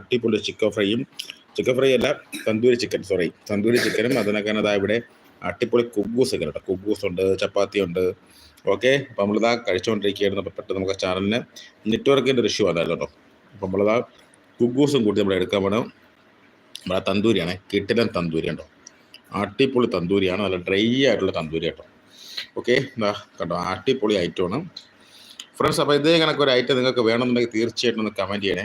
അടിപൊളി ചിക്കൻ ഫ്രൈയും chicken fry അല്ല തന്തൂരി ചിക്കൻ സോറി തന്തൂരി ചിക്കനും അതിനൊക്കെ അതാ ഇവിടെ അടിപൊളി കുബൂസ് ഒക്കെ കേട്ടോ. കുബൂസ് ഉണ്ട് ചപ്പാത്തി ഉണ്ട്. ഓക്കെ അപ്പോൾ നമ്മളിതാ കഴിച്ചുകൊണ്ടിരിക്കുകയായിരുന്നു അപ്പോൾ പെട്ടെന്ന് നമുക്ക് ചാനലിന് നെറ്റ്വർക്കിന്റെ ഒരു ഇഷ്യൂ വന്നായിരുന്നു കേട്ടോ. അപ്പോൾ നമ്മളിതാ കുബൂസും കൂട്ടി നമ്മൾ എടുക്കാൻ വേണം നമ്മളെ തന്തൂരിയാണ് കിട്ടിലൻ തന്തൂരി ഉണ്ടോ അടിപൊളി തന്തൂരിയാണ് നല്ല ഡ്രൈ ആയിട്ടുള്ള തന്തൂരി കേട്ടോ. ഓക്കെ എന്താ കണ്ടോ അടിപൊളി ഐറ്റമാണ് ഫ്രണ്ട്സ് അപ്പോൾ ഇതേ കണക്കൊരു ഐറ്റം നിങ്ങൾക്ക് വേണമെന്നുണ്ടെങ്കിൽ തീർച്ചയായിട്ടും ഒന്ന് കമന്റ് ചെയ്യണേ.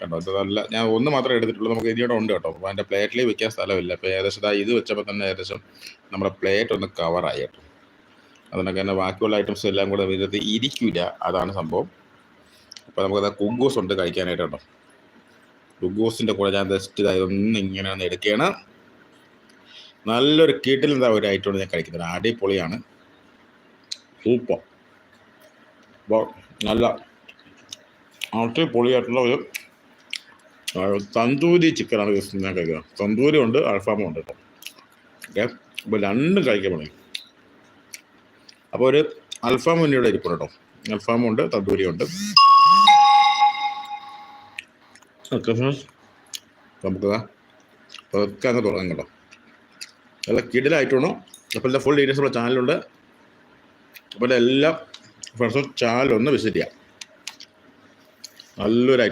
കണ്ടോ? ഇത് നല്ല ഞാൻ ഒന്ന് മാത്രമേ എടുത്തിട്ടുള്ളൂ. നമുക്ക് ഇതിവിടെ ഉണ്ട് കേട്ടോ. അപ്പോൾ അതിന്റെ പ്ലേറ്റിൽ വെക്കാൻ സ്ഥലമില്ല. അപ്പോൾ ഏകദേശം ഇതാ ഇത് വെച്ചപ്പോൾ തന്നെ ഏകദേശം നമ്മുടെ പ്ലേറ്റ് ഒന്ന് കവറായി കേട്ടോ. അതിനൊക്കെ തന്നെ ബാക്കിയുള്ള ഐറ്റംസ് എല്ലാം കൂടെ ഇതിനകത്ത് ഇരിക്കില്ല അതാണ് സംഭവം. അപ്പോൾ നമുക്കത് കുഗ്ഗൂസ് ഉണ്ട് കഴിക്കാനായിട്ട് കേട്ടോ. കുഗ്ഗൂസിന്റെ കൂടെ ഞാൻ ജസ്റ്റ് ഒന്ന് ഇങ്ങനെ ഒന്ന് എടുക്കുകയാണ്. നല്ലൊരു കീട്ടിലെന്താ ഒരു ഐറ്റമാണ് ഞാൻ കഴിക്കുന്നത്. അടിപൊളിയാണ്. സൂപ്പർ നല്ല അടിപൊളിയായിട്ടുള്ള ഒരു തന്തൂരി ചിക്കനാണ് ഞാൻ കഴിക്കുന്നത്. തന്തൂരി ഉണ്ട് അൽഫാമും ഉണ്ട് കേട്ടോ. ഓക്കെ അപ്പോൾ രണ്ടും കഴിക്കാൻ പറയും. അപ്പോൾ ഒരു അൽഫാം ഉണ്ണിയുടെ ഇരിപ്പുണ്ട് കേട്ടോ. അൽഫാമും ഉണ്ട് തന്തൂരിയും ഉണ്ട്. ഓക്കെ നമുക്ക് പതുക്കെ അങ്ങ് തുടങ്ങാം കേട്ടോ. നല്ല കിടിലായിട്ടാണോ അപ്പോൾ എന്റെ ഫുൾ ഡീറ്റെയിൽസ് നമ്മുടെ ചാനലുണ്ട് അപ്പോൾ എല്ലാ ഫ്രണ്ട്സും ചാനലൊന്ന് വിസിറ്റ് ചെയ്യാം. നല്ലൊരു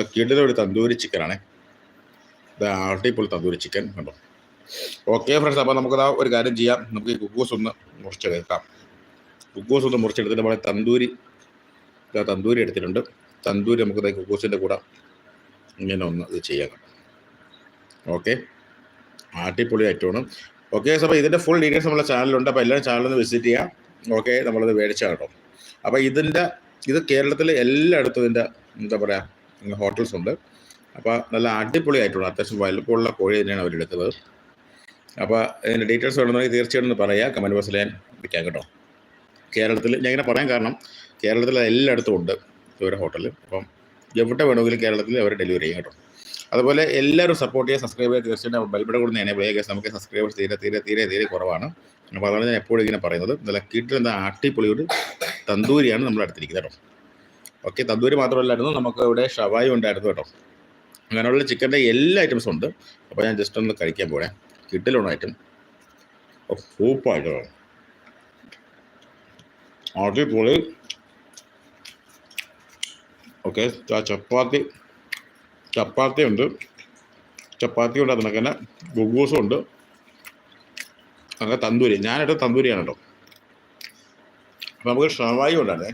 ഐറ്റം ഒരു തന്തൂരി ചിക്കനാണ് ഇത് ആട്ടിപ്പോൾ തന്തൂരി ചിക്കൻ കണ്ടോ? ഓക്കെ ഫ്രണ്ട്സ് അപ്പോൾ നമുക്കതാ ഒരു കാര്യം ചെയ്യാം. നമുക്ക് ഈ കുക്കൂസ് ഒന്ന് മുറിച്ചെടുക്കാം. കുക്കൂസ് ഒന്ന് മുറിച്ചെടുത്തിട്ട് നമ്മളെ തന്തൂരി തന്തൂരി എടുത്തിട്ടുണ്ട്. തന്തൂരി നമുക്ക് ഈ കുക്കൂസിന്റെ കൂടെ ഇങ്ങനെ ഒന്ന് ഇത് ചെയ്യാം ഓക്കെ ആട്ടിപ്പൊളി ഐറ്റമാണ് ഓക്കെ അപ്പോൾ ഇതിന്റെ ഫുൾ ഡീറ്റെയിൽസ് നമ്മുടെ ചാനലുണ്ട് അപ്പോൾ എല്ലാവരും ചാനലൊന്ന് വിസിറ്റ് ചെയ്യാം. ഓക്കെ നമ്മളത് മേടിച്ചാൽ കേട്ടോ. അപ്പോൾ ഇതിന്റെ ഇത് കേരളത്തിലെ എല്ലായിടത്തും ഇതിന്റെ എന്താ പറയുക ഹോട്ടൽസ് ഉണ്ട്. അപ്പോൾ നല്ല അടിപൊളി ആയിട്ടുണ്ട് അത്യാവശ്യം വലുപ്പമുള്ള കോഴി തന്നെയാണ് അവരെടുത്തത് അപ്പോൾ ഇതിന്റെ ഡീറ്റെയിൽസ് വേണമെന്നുണ്ടെങ്കിൽ തീർച്ചയായിട്ടും ഒന്ന് പറയുക കമന്റ് ബോക്സിൽ ഞാൻ വയ്ക്കാം കേട്ടോ. കേരളത്തിൽ ഞാൻ ഇങ്ങനെ പറയാൻ കാരണം കേരളത്തിൽ എല്ലായിടത്തും ഉണ്ട് ഇവരുടെ ഹോട്ടൽ അപ്പം എവിടെ വേണമെങ്കിലും കേരളത്തിൽ അവർ ഡെലിവറി ചെയ്യും കേട്ടോ. അതുപോലെ എല്ലാവരും സപ്പോർട്ട് ചെയ്യുക സബ്സ്ക്രൈബ് ചെയ്യുക. തീർച്ചയായിട്ടും ബെൽബിടെ കൂടെ എനേബിൾ ചെയ്യുക. നമുക്ക് സബ്സ്ക്രൈബേഴ്സ് തീരെ തീരെ തീരെ തീരെ കുറവാണ്. അപ്പോൾ അതാണ് ഞാൻ എപ്പോഴും ഇങ്ങനെ പറയുന്നത്. നല്ല കിട്ടുന്ന എന്താ തന്തൂരിയാണ് നമ്മൾ അടുത്തിരിക്കുന്നത് കേട്ടോ. ഓക്കെ തന്തൂരി മാത്രമല്ലായിരുന്നു നമുക്ക് ഇവിടെ ഷവായി ഉണ്ടായിരുന്നു കേട്ടോ. അങ്ങനെയുള്ള ചിക്കന്റെ എല്ലാ ഐറ്റംസും ഉണ്ട്. അപ്പോൾ ഞാൻ ജസ്റ്റ് ഒന്ന് കഴിക്കാൻ പോണേ. കിട്ടിലുള്ള ഐറ്റം സൂപ്പായിട്ട്. അടിപൊളി. ഓക്കെ ചപ്പാത്തി. ചപ്പാത്തി ഉണ്ട്. ചപ്പാത്തി ഉണ്ട് അതിനൊക്കെ തന്നെ ഗുഗൂസും ഉണ്ട്. അങ്ങനെ തന്തൂരി. ഞാനിട്ട് തന്തൂരിയാണ് കേട്ടോ. അപ്പോൾ നമുക്ക് ഷവായി ഉണ്ടായിരുന്നേ.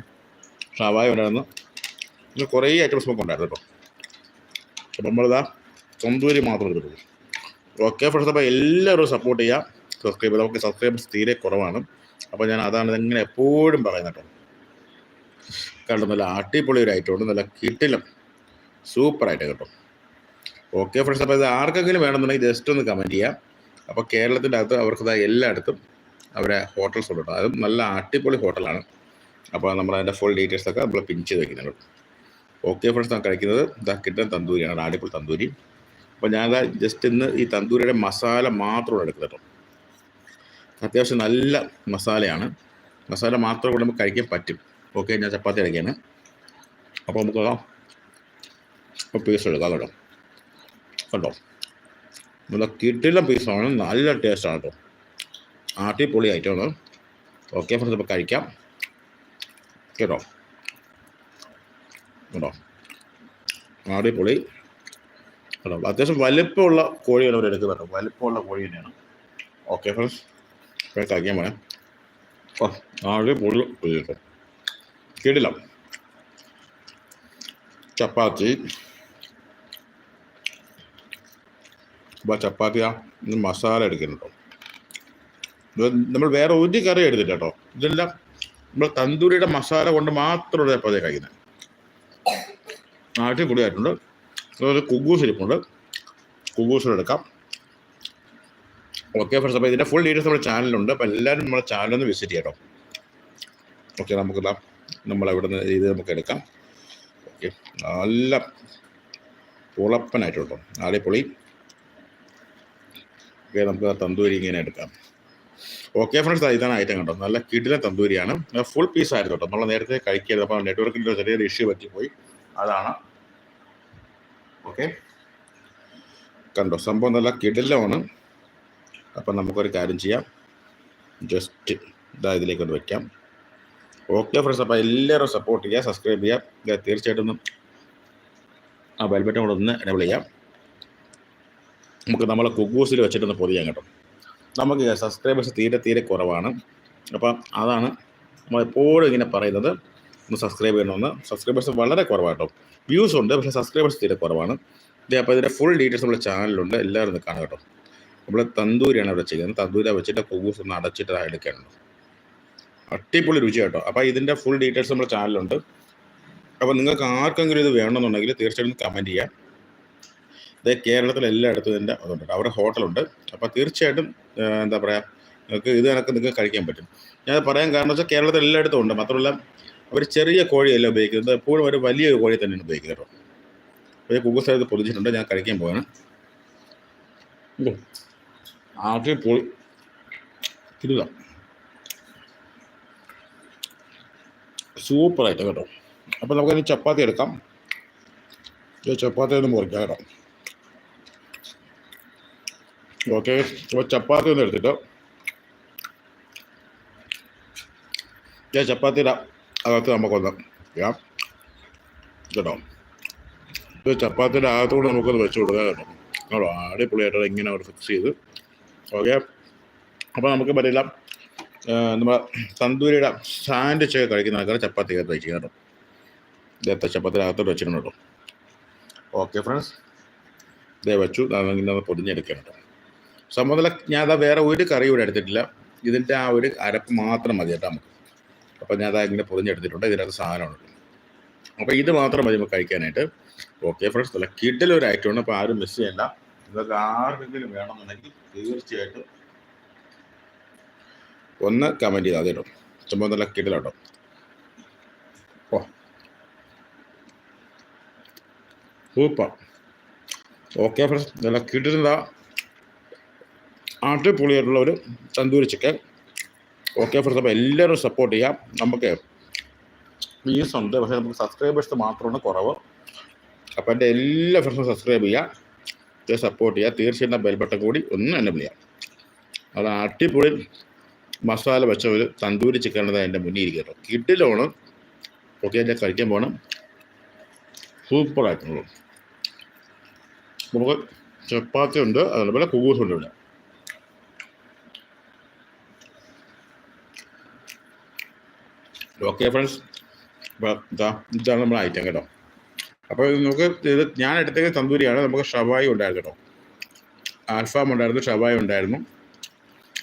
ഷവായി ഉണ്ടായിരുന്നു. പിന്നെ കുറേ ഐറ്റംസ് നമുക്ക് ഉണ്ടായിരുന്നു കേട്ടോ. അപ്പോൾ നമ്മളിതാ തന്തൂരി മാത്രം എടുത്തിട്ടുള്ളൂ ഓക്കെ ഫ്രണ്ട്സ് അപ്പോൾ എല്ലാവരും സപ്പോർട്ട് ചെയ്യുക സബ്സ്ക്രൈബ് ചെയ്താൽ നമുക്ക് സബ്സ്ക്രൈബേഴ്സ് തീരെ കുറവാണ്. അപ്പോൾ ഞാൻ അതാണ് ഇങ്ങനെ എപ്പോഴും പറയുന്നത് കേട്ടോ. കാരണം നല്ല അടിപൊളി ഒരു ഐറ്റം ഉണ്ട്. നല്ല കിട്ടിലും സൂപ്പറായിട്ട് കേട്ടോ. ഓക്കെ ഫ്രണ്ട്സ് അപ്പോൾ ഇത് ആർക്കെങ്കിലും വേണമെന്നുണ്ടെങ്കിൽ ജസ്റ്റ് ഒന്ന് കമന്റ് ചെയ്യാം. അപ്പോൾ കേരളത്തിന്റെ അകത്ത് അവർക്ക് എല്ലായിടത്തും അവരെ ഹോട്ടൽസ് ഉണ്ട് അതും നല്ല അടിപൊളി ഹോട്ടലാണ് അപ്പോൾ നമ്മൾ അതിന്റെ ഫുൾ ഡീറ്റെയിൽസ് ഒക്കെ നമ്മൾ പിൻ ചെയ്ത് വയ്ക്കുന്നുണ്ട് ഓക്കെ ഫ്രണ്ട്സ് ഞാൻ കഴിക്കുന്നത് ഇതാ കിട്ടുന്ന തന്തൂരിയാണ് അടിപൊളി തന്തൂരി. അപ്പോൾ ഞാൻ ജസ്റ്റ് ഇന്ന് ഈ തന്തൂരിയുടെ മസാല മാത്രമാണ് എടുക്കുന്നത് കേട്ടോ. അത്യാവശ്യം നല്ല മസാലയാണ്. മസാല മാത്രം കൂടെ നമുക്ക് കഴിക്കാൻ പറ്റും. ഓക്കെ ഞാൻ ചപ്പാത്തി അടയ്ക്കാണ് അപ്പോൾ നമുക്ക് അപ്പോൾ പീസ് എടുക്കാം കേട്ടോ. കണ്ടോ? നല്ല കിട്ടില്ല പീസാണ് നല്ല ടേസ്റ്റാണ് കേട്ടോ. ആട്ടിപ്പൊളി ഐറ്റമാണ് ഓക്കെ ഫ്രണ്ട്സ് നമുക്ക് കഴിക്കാം. കേട്ടോ? കേട്ടോ അടിപൊളി. കേട്ടോ അത്യാവശ്യം വലിപ്പമുള്ള കോഴിയാണ് അവർ എടുക്കുന്നത്. കേട്ടോ വലിപ്പമുള്ള കോഴി തന്നെയാണ്. ഓക്കെ ഫ്രണ്ട്സ് ഫ്രണ്ട്സ് ആക്കിയാൽ പോണേ. ഓ അടിപൊളി കേട്ടോ. കേട്ടില്ല. ചപ്പാത്തി. ചപ്പാത്തിയാ. ഇന്ന് മസാല എടുക്കുന്നുണ്ടോ നമ്മൾ വേറെ ഒരു കറി എടുത്തില്ല കേട്ടോ. ഇതെല്ലാം നമ്മൾ തന്തൂരിയുടെ മസാല കൊണ്ട് മാത്രമുള്ള ചപ്പാത്തി കഴിക്കുന്നത് നാട്ടിൽ പൊടിയായിട്ടുണ്ട്. അതുപോലെ കുഗൂസ് ഇരിപ്പുണ്ട്. കുഗൂസ് എടുക്കാം. ഓക്കെ ഫ്രണ്ട്സ് അപ്പോൾ ഇതിന്റെ ഫുൾ ഡീറ്റെയിൽസ് നമ്മുടെ ചാനലുണ്ട് അപ്പോൾ എല്ലാവരും നമ്മുടെ ചാനലൊന്ന് വിസിറ്റ് ചെയ്യട്ടോ. ഓക്കെ നമുക്ക് നമ്മളവിടെ നിന്ന് ഇത് നമുക്ക് എടുക്കാം. ഓക്കെ നല്ല പുളപ്പനായിട്ടുണ്ടോ അടിപൊളി. ഓക്കെ നമുക്ക് തന്തൂരി ഇങ്ങനെ എടുക്കാം. ഓക്കെ ഫ്രണ്ട്സ് ഇതാണ് ഐറ്റം കണ്ടോ? നല്ല കിടില തന്തൂരിയാണ്. ഫുൾ പീസ് ആയിരുന്നു കേട്ടോ. നമ്മൾ നേരത്തെ കഴിക്കരുത് അപ്പോൾ നെറ്റ്വർക്കിന്റെ ചെറിയൊരു ഇഷ്യൂ പറ്റിപ്പോയി. അതാണ് ഓക്കെ. കണ്ടോ സംഭവം നല്ല കിടിലമാണ്. അപ്പം നമുക്കൊരു കാര്യം ചെയ്യാം. ജസ്റ്റ് ഇതാ ഇതിലേക്ക് ഒന്ന് വയ്ക്കാം ഓക്കെ ഫ്രണ്ട്സ് അപ്പോൾ എല്ലാവരും സപ്പോർട്ട് ചെയ്യുക സബ്സ്ക്രൈബ് ചെയ്യുക. തീർച്ചയായിട്ടും ആ ബെൽബറ്റം കൂടെ ഒന്ന് എനേബിൾ ചെയ്യാം. നമുക്ക് നമ്മളെ കുക്കൂസിൽ വെച്ചിട്ടൊന്ന് പൊതിയാം കേട്ടോ. നമുക്ക് സബ്സ്ക്രൈബേഴ്സ് തീരെ തീരെ കുറവാണ്. അപ്പം അതാണ് നമ്മളെപ്പോഴും ഇങ്ങനെ പറയുന്നത്. ഒന്ന് സബ്സ്ക്രൈബ് ചെയ്യണമെന്ന്. സബ്സ്ക്രൈബേഴ്സ് വളരെ കുറവാട്ടോ വ്യൂസ് ഉണ്ട് പക്ഷേ സബ്സ്ക്രൈബേഴ്സ് തീരെ കുറവാണ്. അപ്പോൾ ഇതിന്റെ ഫുൾ ഡീറ്റെയിൽസ് നമ്മുടെ ചാനലിലുണ്ട് എല്ലാവരും ഒന്ന് കാണാം കേട്ടോ. നമ്മൾ തന്തൂരിയാണ് ഇവിടെ ചെയ്യുന്നത്. തന്തൂരി വെച്ചിട്ട് കൂസ് ഒന്ന് അടച്ചിട്ട് എടുക്കാനുണ്ട് അടിപൊളി രുചി കേട്ടോ. അപ്പോൾ ഇതിന്റെ ഫുൾ ഡീറ്റെയിൽസ് നമ്മുടെ ചാനലിലുണ്ട് അപ്പോൾ നിങ്ങൾക്ക് ആർക്കെങ്കിലും ഇത് വേണമെന്നുണ്ടെങ്കിൽ തീർച്ചയായിട്ടും കമന്റ് ചെയ്യാം. ഇത് കേരളത്തിൽ എല്ലായിടത്തും ഇതിന്റെ അതുണ്ട് അവിടെ ഹോട്ടലുണ്ട്. അപ്പോൾ തീർച്ചയായിട്ടും എന്താ പറയുക നിങ്ങൾക്ക് ഇത് കണക്ക് നിങ്ങൾക്ക് കഴിക്കാൻ പറ്റും. ഞാൻ പറയാൻ കാരണം വെച്ചാൽ കേരളത്തിൽ എല്ലായിടത്തും ഉണ്ട്. മാത്രമല്ല അവർ ചെറിയ കോഴിയല്ല ഉപയോഗിക്കുന്നത്. എപ്പോഴും ഒരു വലിയ കോഴി തന്നെയാണ് ഉപയോഗിക്കുന്നത് കേട്ടോ. അപ്പോൾ കുക്കു സ്ഥലത്ത് പൊതിച്ചിട്ടുണ്ട് ഞാൻ കഴിക്കാൻ പോവാണ്. ആദ്യം പൊളി തിരുക. സൂപ്പറായിട്ട് കേട്ടോ. അപ്പോൾ നമുക്കതിന് ചപ്പാത്തി എടുക്കാം. ചപ്പാത്തി ഒന്ന് മുറിക്കാം കേട്ടോ. ഓക്കെ. അപ്പോൾ ചപ്പാത്തി ഒന്ന് എടുത്തിട്ടോ ഈ ചപ്പാത്തിയുടെ അകത്ത് നമുക്കൊന്ന് ചെയ്യാം കേട്ടോ ഇത് ചപ്പാത്തിന്റെ അകത്തുകൂടെ നമുക്കൊന്ന് വെച്ച് കൊടുക്കാം കേട്ടോ. കേട്ടോ അടിപൊളിയായിട്ട് ഇങ്ങനെ അവിടെ ഫിക്സ് ചെയ്ത്. ഓക്കെ അപ്പോൾ നമുക്ക് പറ്റില്ല നമ്മൾ തന്തൂരിയുടെ സാൻഡ്വിച്ച് ഒക്കെ കഴിക്കുന്ന ആൾക്കാർ ചപ്പാത്തി അകത്ത് വെച്ച് കേട്ടോ. ഇതത്തെ ചപ്പാത്തിന്റെ അകത്തോട്ട് വെച്ചിട്ടുണ്ട് കേട്ടോ. ഓക്കെ ഫ്രണ്ട്സ് ഇതേ വെച്ചു. ഒന്ന് പൊതിഞ്ഞെടുക്കണം കേട്ടോ. സംഭവത്തിൽ ഞാൻ അതാ വേറെ ഒരു കറി ഇവിടെ എടുത്തിട്ടില്ല. ഇതിന്റെ ആ ഒരു അരപ്പ് മാത്രം മതി കേട്ടോ നമുക്ക്. അപ്പോൾ ഞാൻ അതാ ഇങ്ങനെ പൊതിഞ്ഞെടുത്തിട്ടുണ്ട്. ഇതിനകത്ത് സാധനമുണ്ട് അപ്പോൾ ഇത് മാത്രം മതി നമുക്ക് കഴിക്കാനായിട്ട്. ഓക്കെ ഫ്രണ്ട്സ് നല്ല കിഡിലൊരു ഐറ്റമാണ് അപ്പോൾ ആരും മിസ് ചെയ്യണ്ട. നിങ്ങൾക്ക് ആർക്കെങ്കിലും വേണമെന്നുണ്ടെങ്കിൽ തീർച്ചയായിട്ടും ഒന്ന് കമന്റ് ചെയ്താൽ കേട്ടോ. സംഭവം നല്ല കിഡിലാട്ടോ ഓ. സൂപ്പർ ഓക്കെ ഫ്രണ്ട്സ് നല്ല കിഡിലെന്താ അടിപൊളിയായിട്ടുള്ള ഒരു തന്തൂരി ചിക്കൻ ഓക്കെ ഫ്രണ്ട്സ് അപ്പോൾ എല്ലാവരും സപ്പോർട്ട് ചെയ്യാം. നമുക്ക് വ്യൂസ് ഉണ്ട്. പക്ഷേ നമുക്ക് സബ്സ്ക്രൈബേഴ്സ് മാത്രമാണ് കുറവ്. അപ്പോൾ എന്റെ എല്ലാ ഫ്രണ്ട്സും സബ്സ്ക്രൈബ് ചെയ്യുക സപ്പോർട്ട് ചെയ്യുക തീർച്ചയായിട്ടും ബെൽ ബട്ടൺ കൂടി ഒന്ന് എന്നെ വിളിയാം അത് അടിപൊളി മസാല വെച്ച ഒരു തന്തൂരി ചിക്കൻ എന്റെ മുന്നിൽ ഇരിക്കുന്നത്. കിഡിലാണ് ഓക്കെ എന്റെ കഴിക്കാൻ പോകണം സൂപ്പറായിട്ടുള്ളൂ നമുക്ക് ചപ്പാത്തി ഉണ്ട്. അതുപോലെ കൂസുണ്ട് ഇവിടെ. ഓക്കെ ഫ്രണ്ട്സ് ഇതാ ഇതാണ് നമ്മുടെ ഐറ്റം കേട്ടോ. അപ്പോൾ നമുക്ക് ഇത് ഞാൻ എടുത്തേക്ക് തന്തൂരിയാണ്. നമുക്ക് ഷവായി ഉണ്ടായിരുന്നു കേട്ടോ. ആൽഫാം ഉണ്ടായിരുന്നു ഷവായി ഉണ്ടായിരുന്നു.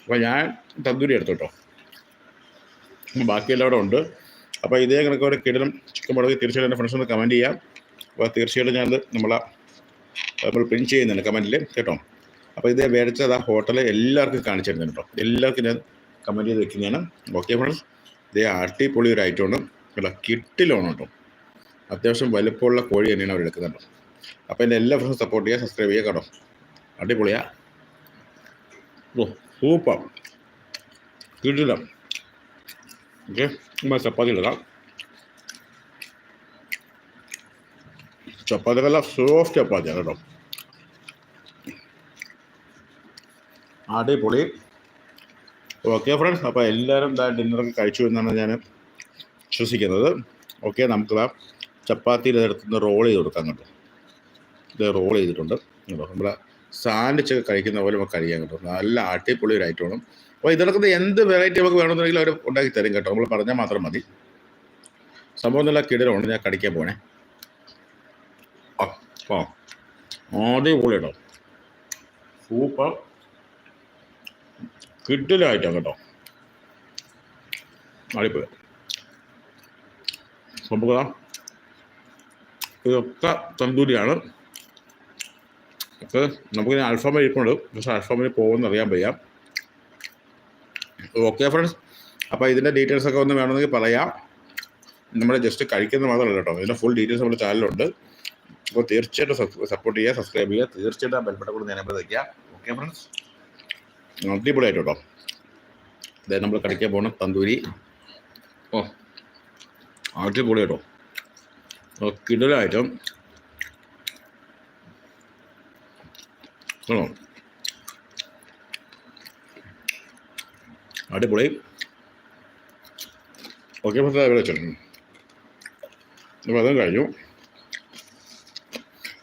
അപ്പോൾ ഞാൻ തന്തൂരി എടുത്തു കേട്ടോ. ബാക്കിയെല്ലാം അവിടെ ഉണ്ട്. അപ്പോൾ ഇതേ കണക്ക് ഒരു കിടലും ചിക്കൻ മുളക് തീർച്ചയായിട്ടും എന്റെ ഫ്രണ്ട്സ് ഒന്ന് കമന്റ് ചെയ്യാം. അപ്പോൾ തീർച്ചയായിട്ടും ഞാനത് നമ്മളെ നമ്മൾ പ്രിന്റ് ചെയ്യുന്നുണ്ട് കമന്റിൽ കേട്ടോ. അപ്പോൾ ഇതേ മേടിച്ചത് ആ ഹോട്ടൽ എല്ലാവർക്കും കാണിച്ചിരുന്നു കേട്ടോ. എല്ലാവർക്കും ഞാൻ കമന്റ് ചെയ്ത് വെക്കുന്നതാണ്. ഓക്കെ ഫ്രണ്ട്സ് ഇതേ അടിപൊളി ഒരു ഐറ്റമാണ് കേട്ടോ കിട്ടിലാണ് കേട്ടോ. അത്യാവശ്യം വലുപ്പമുള്ള കോഴി തന്നെയാണ് അവർ എടുക്കുന്നുണ്ട് അപ്പോൾ എന്റെ എല്ലാ ഫ്രണ്ട്സും സപ്പോർട്ട് ചെയ്യുക സബ്സ്ക്രൈബ് ചെയ്യുക കേട്ടോ. അടിപൊളിയാ. ഓ സൂപ്പർ. കിട്ടില്ല. ഓക്കെ നമ്മൾ ചപ്പാത്തി എടുക്കാം. ചപ്പാത്തിക്കല്ല സോഫ്റ്റ് ചപ്പാത്തിയാണ് കേട്ടോ. അടിപൊളി. ഓക്കെ ഫ്രണ്ട്സ് അപ്പോൾ എല്ലാവരും ഇതാ ഡിന്നറൊക്കെ കഴിച്ചു എന്നാണ് ഞാൻ വിശ്വസിക്കുന്നത്. ഓക്കെ നമുക്ക് ചപ്പാത്തിയിൽ ഇതെടുത്തുനിന്ന് റോൾ ചെയ്ത് കൊടുക്കാം കേട്ടോ ഇത് റോൾ ചെയ്തിട്ടുണ്ട്. നമ്മളെ സാൻഡ്വിച്ച് ഒക്കെ കഴിക്കുന്ന പോലെ നമുക്ക് കഴിയാൻ കേട്ടോ നല്ല അടിപൊളി ഒരു ഐറ്റം ആണ്. അപ്പോൾ ഇതിടക്കുന്ന എന്ത് വെറൈറ്റി നമുക്ക് വേണമെന്നുണ്ടെങ്കിൽ അവർ ഉണ്ടാക്കി തരും കേട്ടോ. നമ്മൾ പറഞ്ഞാൽ മാത്രം മതി. സംഭവം നല്ല കിടലുണ്ട് ഞാൻ കടിക്കാൻ പോണേ. ആ ആ അടിപൊളി കേട്ടോ സൂപ്പർ കിട്ടിലായിട്ടാണ് കേട്ടോ. അടിപൊളി. നമുക്ക് ഇതൊക്കെ തന്തൂരിയാണ്. ഒക്കെ നമുക്കിനി അൽഫാമിൽ ഇരിപ്പുണ്ട്. പക്ഷെ അൽഫാമിന് പോകുമെന്ന് അറിയാൻ വയ്യ. ഓക്കെ ഫ്രണ്ട്സ് അപ്പോൾ ഇതിന്റെ ഡീറ്റെയിൽസ് ഒക്കെ ഒന്ന് വേണമെങ്കിൽ പറയാം. നമ്മൾ ജസ്റ്റ് കഴിക്കുന്നത് മാത്രമല്ല കേട്ടോ. ഇതിന്റെ ഫുൾ ഡീറ്റെയിൽസ് നമ്മുടെ ചാനലുണ്ട് അപ്പോൾ തീർച്ചയായിട്ടും സപ്പോർട്ട് ചെയ്യുക സബ്സ്ക്രൈബ് ചെയ്യുക. തീർച്ചയായിട്ടും ആ ബെൽബട്ട കൂടി ഞാൻ വയ്ക്കുക ഓക്കെ ഫ്രണ്ട്സ് അടിപൊളിയായിട്ട് കേട്ടോ. അതായത് നമ്മൾ കടിക്കാൻ പോകണം തന്തൂരി. ഓ അടിപൊളി കേട്ടോ കിടലായിട്ടും. ആണോ? അടിപൊളി. ഓക്കെ ഇവിടെ വെച്ചിട്ടുണ്ട്. അപ്പോൾ അതും കഴിഞ്ഞു.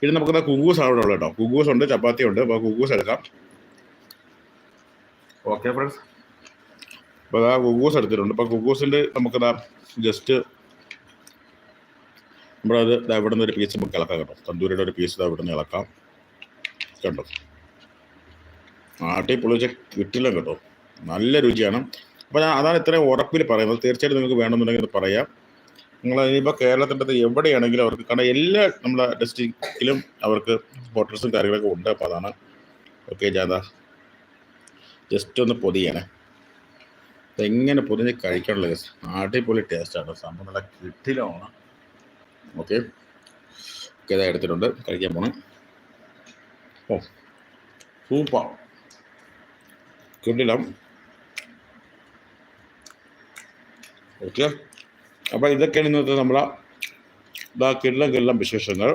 ഇനി നമുക്കത് കുഗൂസ് അവിടെ ഉള്ളത് കേട്ടോ. കുഗൂസ് ഉണ്ട് ചപ്പാത്തി ഉണ്ട് അപ്പോൾ കുഗൂസ് എടുക്കാം. ഓക്കെ ഫ്രണ്ട്സ് അപ്പോൾ അതാ ഗുഗൂസ് എടുത്തിട്ടുണ്ട്. അപ്പോൾ ഗുഗൂസിൽ നമുക്കതാ ജസ്റ്റ് നമ്മളത് ഇവിടെ നിന്ന് ഒരു പീസ് നമുക്ക് ഇളക്കാം കേട്ടോ. തന്തൂരിയുടെ ഒരു പീസ് ഇവിടെ നിന്ന് ഇളക്കാം. കണ്ടോ? ആട്ടി പൊളിച്ച കിട്ടില്ല കേട്ടോ. നല്ല രുചിയാണ്. അപ്പോൾ ഞാൻ അതാണ് ഇത്രയും ഉറപ്പിൽ പറയുന്നത്. തീർച്ചയായിട്ടും നിങ്ങൾക്ക് വേണമെന്നുണ്ടെങ്കിൽ ഇത് പറയാം. നിങ്ങൾ ഇനിയിപ്പോൾ കേരളത്തിന്റെ എവിടെയാണെങ്കിലും അവർക്ക് കാരണം എല്ലാ നമ്മുടെ ഡിസ്ട്രിക്റ്റിലും അവർക്ക് ഹോട്ടൽസും കാര്യങ്ങളൊക്കെ ഉണ്ട്. അപ്പോൾ അതാണ്. ഓക്കെ ജാഥ ജസ്റ്റ് ഒന്ന് പൊതിയണേ. ഇതെങ്ങനെ പൊതിഞ്ഞ് കഴിക്കാനുള്ള ഗസ് അടിപൊളി ടേസ്റ്റാണ് സംഭവം നല്ല കിട്ടിലാണ്. ഓക്കെ ഓക്കെ ഇതാ എടുത്തിട്ടുണ്ട്. കഴിക്കാൻ പോണം. ഓ സൂപ്പർ. കിട്ടില്ല. ഓക്കെ അപ്പോൾ ഇതൊക്കെയാണ് ഇന്നത്തെ നമ്മളെ ഇതാ കിള്ളം കിള്ളം വിശേഷങ്ങൾ.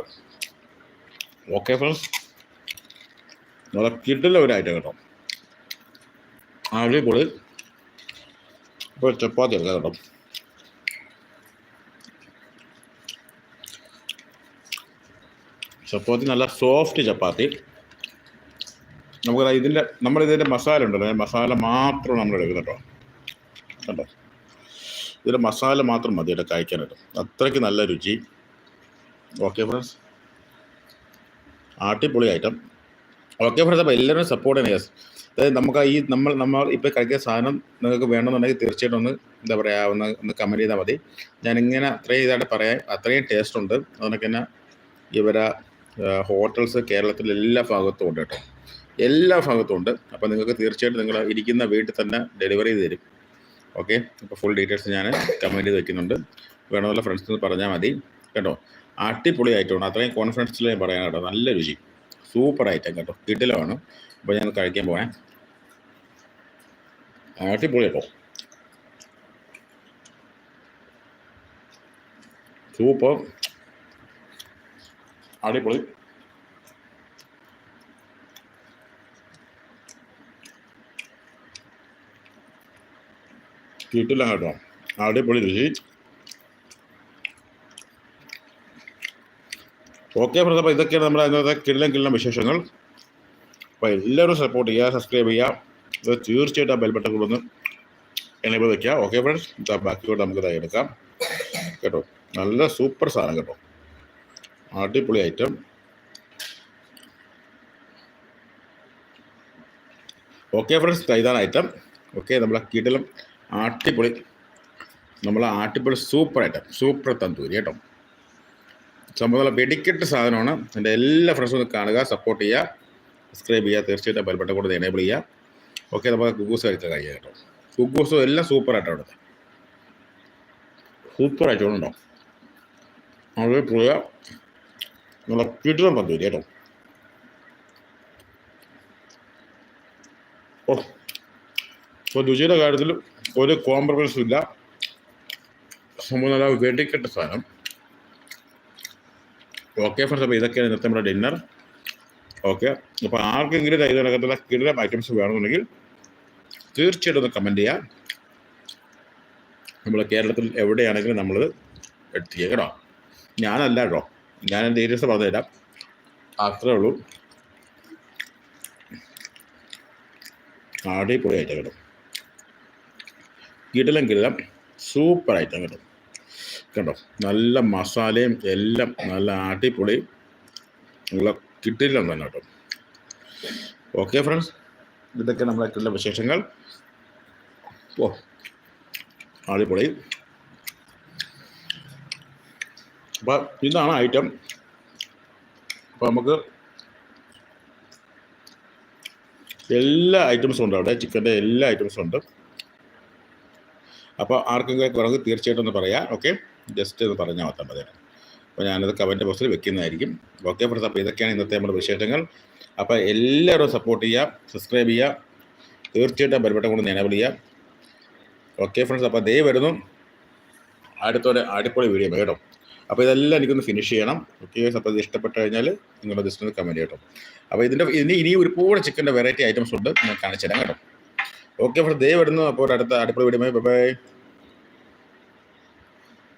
ഓക്കെ ഫ്രണ്ട്സ് നമ്മളെ കിട്ടില്ല ഒരു ഐറ്റം കേട്ടോ. അടിപൊളി ഇപ്പോൾ ചപ്പാത്തി അല്ല കേട്ടോ. ചപ്പാത്തി നല്ല സോഫ്റ്റ് ചപ്പാത്തി. നമുക്ക് ഇതിന്റെ നമ്മളിതിന്റെ മസാല ഉണ്ടല്ലോ മസാല മാത്രം നമ്മൾ എടുക്കുന്നത് കേട്ടോ. കണ്ടോ? ഇതിന്റെ മസാല മാത്രം മതി ഇവിടെ കഴിക്കാനായിട്ട്. അത്രയ്ക്ക് നല്ല രുചി. ഓക്കെ ഫ്രണ്ട്സ് ആട്ടിപ്പൊളി ഐറ്റം ഓക്കെ ഫ്രണ്ട്സ് അപ്പോൾ എല്ലാവരും സപ്പോർട്ട് ചെയ്യണം അതായത് നമുക്ക് ഈ നമ്മൾ നമ്മൾ ഇപ്പോൾ കഴിക്കുന്ന സാധനം നിങ്ങൾക്ക് വേണമെന്നുണ്ടെങ്കിൽ തീർച്ചയായിട്ടും ഒന്ന് എന്താ പറയുക ഒന്ന് ഒന്ന് കമന്റ് ചെയ്താൽ മതി. ഞാനിങ്ങനെ അത്രയും ഇതായിട്ട് പറയാം അത്രയും ടേസ്റ്റ് ഉണ്ട്. അതുകൊണ്ട് തന്നെ ഇവരെ ഹോട്ടൽസ് കേരളത്തിലെ എല്ലാ ഭാഗത്തും ഉണ്ട് കേട്ടോ. എല്ലാ ഭാഗത്തും ഉണ്ട്. അപ്പോൾ നിങ്ങൾക്ക് തീർച്ചയായിട്ടും നിങ്ങൾ ഇരിക്കുന്ന വീട്ടിൽ തന്നെ ഡെലിവറി ചെയ്ത് തരും. ഓക്കെ അപ്പോൾ ഫുൾ ഡീറ്റെയിൽസ് ഞാൻ കമന്റ് ചെയ്ത് വെക്കുന്നുണ്ട്. വേണമെന്നുള്ള ഫ്രണ്ട്സിന് പറഞ്ഞാൽ മതി. കേട്ടോ? അടിപൊളി ആയിട്ടുണ്ട് അത്രയും കോൺഫിഡൻസിൽ ഞാൻ പറയാൻ കേട്ടോ. നല്ല രുചി. സൂപ്പർ ഐറ്റം കേട്ടോ. കിട്ടിലാണ് അപ്പോൾ ഞാൻ കഴിക്കാൻ പോണേ. അടിപൊളി കേട്ടോ സൂപ്പർ അടിപൊളി കിട്ടില്ല കേട്ടോ അടിപൊളി രുചി ഓക്കെ ഫ്രണ്ട്സ് അപ്പോൾ ഇതൊക്കെയാണ് നമ്മുടെ ഇന്നത്തെ കിള്ളം കിള്ളം വിശേഷങ്ങൾ അപ്പോൾ എല്ലാവരും സപ്പോർട്ട് ചെയ്യുക സബ്സ്ക്രൈബ് ചെയ്യുക ഇത് തീർച്ചയായിട്ടും ആ ബെൽബട്ടൺ കൂടെ ഒന്ന് എനേബിൾ വെക്കാം. ഓക്കെ ഫ്രണ്ട്സ് ബാക്കി ബാക്കിയോട്ട് നമുക്ക് ഇതായി എടുക്കാം. കേട്ടോ? നല്ല സൂപ്പർ സാധനം കേട്ടോ. അടിപൊളി ഐറ്റം ഓക്കെ ഫ്രണ്ട്സ് ഇതാണ് ഐറ്റം ഓക്കെ നമ്മളെ കീട്ടിലും അടിപൊളി നമ്മളെ അടിപൊളി സൂപ്പർ ഐറ്റം സൂപ്പർ തന്തൂരി കേട്ടോ. നല്ല വെടിക്കെട്ട് സാധനമാണ്. എന്റെ എല്ലാ ഫ്രണ്ട്സും ഒന്ന് കാണുക സപ്പോർട്ട് ചെയ്യുക സബ്സ്ക്രൈബ് ചെയ്യുക. തീർച്ചയായിട്ടും ബെൽബട്ടൺ കൂടെ എനേബിൾ ചെയ്യുക. ഓക്കെ നമുക്ക് കുക്കൂസ് കഴിക്കാൻ കഴിയാം കേട്ടോ. കുക്കൂസും എല്ലാം സൂപ്പർ ആയിട്ടാണ് അവിടുത്തെ സൂപ്പർ ആയിട്ടുണ്ടോ അവിടെ പോയ നല്ല കിട്ടുന്ന തന്തൂരി കേട്ടോ. ഓ ഇപ്പോൾ രുചിയുടെ കാര്യത്തിൽ ഒരു കോംപ്രമൈസും ഇല്ല. സംഭവം നല്ല വെടിക്കെട്ട സാധനം. ഓക്കെ ഫ്രണ്ട്സ് അപ്പോൾ ഇതൊക്കെയാണ് ഇന്നത്തെ നമ്മുടെ ഡിന്നർ ഓക്കെ അപ്പോൾ ആർക്കെങ്കിലും ഇത് നടക്കത്തുള്ള കിടിലം ഐറ്റംസ് വേണമെന്നുണ്ടെങ്കിൽ തീർച്ചയായിട്ടും ഒന്ന് കമന്റ് ചെയ്യാം. നമ്മൾ കേരളത്തിൽ എവിടെയാണെങ്കിലും നമ്മൾ എത്തിക്കുക കേട്ടോ. ഞാനല്ല കേട്ടോ. ഞാൻ എന്റെ ഏരിയസ് പറഞ്ഞുതരാം. അത്രേ ഉള്ളൂ. അടിപൊളി ഐറ്റം കേട്ടോ. കിടലം കിടലം സൂപ്പർ ഐറ്റം കേട്ടോ. കണ്ടോ? നല്ല മസാലയും എല്ലാം നല്ല അടിപൊളി. നല്ല കിട്ടില്ല തന്നെ കേട്ടോ. ഓക്കെ ഫ്രണ്ട്സ് ഇതൊക്കെ നമ്മളെ കിട്ടുന്ന വിശേഷങ്ങൾ. ഓ അടിപൊളി. അപ്പം ഇതാണ് ഐറ്റം അപ്പോൾ നമുക്ക് എല്ലാ ഐറ്റംസും ഉണ്ട് അവിടെ. ചിക്കന്റെ എല്ലാ ഐറ്റംസും ഉണ്ട്. അപ്പോൾ ആർക്കെങ്കിലും കുറവ് തീർച്ചയായിട്ടും ഒന്ന് പറയാം. ഓക്കെ ജസ്റ്റ് ഒന്ന് പറഞ്ഞാൽ മാത്രം മതി അപ്പോൾ ഞാനത് കമന്റ് ബോക്സിൽ വെക്കുന്നതായിരിക്കും. ഓക്കെ ഫ്രണ്ട്സ് അപ്പോൾ ഇതൊക്കെയാണ് ഇന്നത്തെ നമ്മുടെ വിശേഷങ്ങൾ. അപ്പോൾ എല്ലാവരും സപ്പോർട്ട് ചെയ്യുക സബ്സ്ക്രൈബ് ചെയ്യുക. തീർച്ചയായിട്ടും ബെൽബട്ടം കൊണ്ട് എനേബിൾ ചെയ്യുക. ഓക്കെ ഫ്രണ്ട്സ് അപ്പോൾ ദേ വരുന്നു. അടുത്തോടെ അടിപൊളി വീഡിയോ കേട്ടോ. അപ്പോൾ ഇതെല്ലാം എനിക്കൊന്ന് ഫിനിഷ് ചെയ്യണം. ഓക്കെ അപ്പോൾ ഇത് ഇഷ്ടപ്പെട്ട് കഴിഞ്ഞാൽ നിങ്ങളുടെ ജസ്റ്റ് കമന്റ് കേട്ടോ അപ്പോൾ ഇതിന്റെ ഇനി ഇനി ഒരുപാട് ചിക്കന്റെ വെറൈറ്റി ഐറ്റംസ് ഉണ്ട് ഞാൻ കാണിച്ചു തരാം കേട്ടോ. ഓക്കെ ഫ്രണ്ട്സ് ദേ വരുന്നു. അപ്പോൾ അടുത്ത അടുത്ത വീഡിയോ ബൈ ബൈ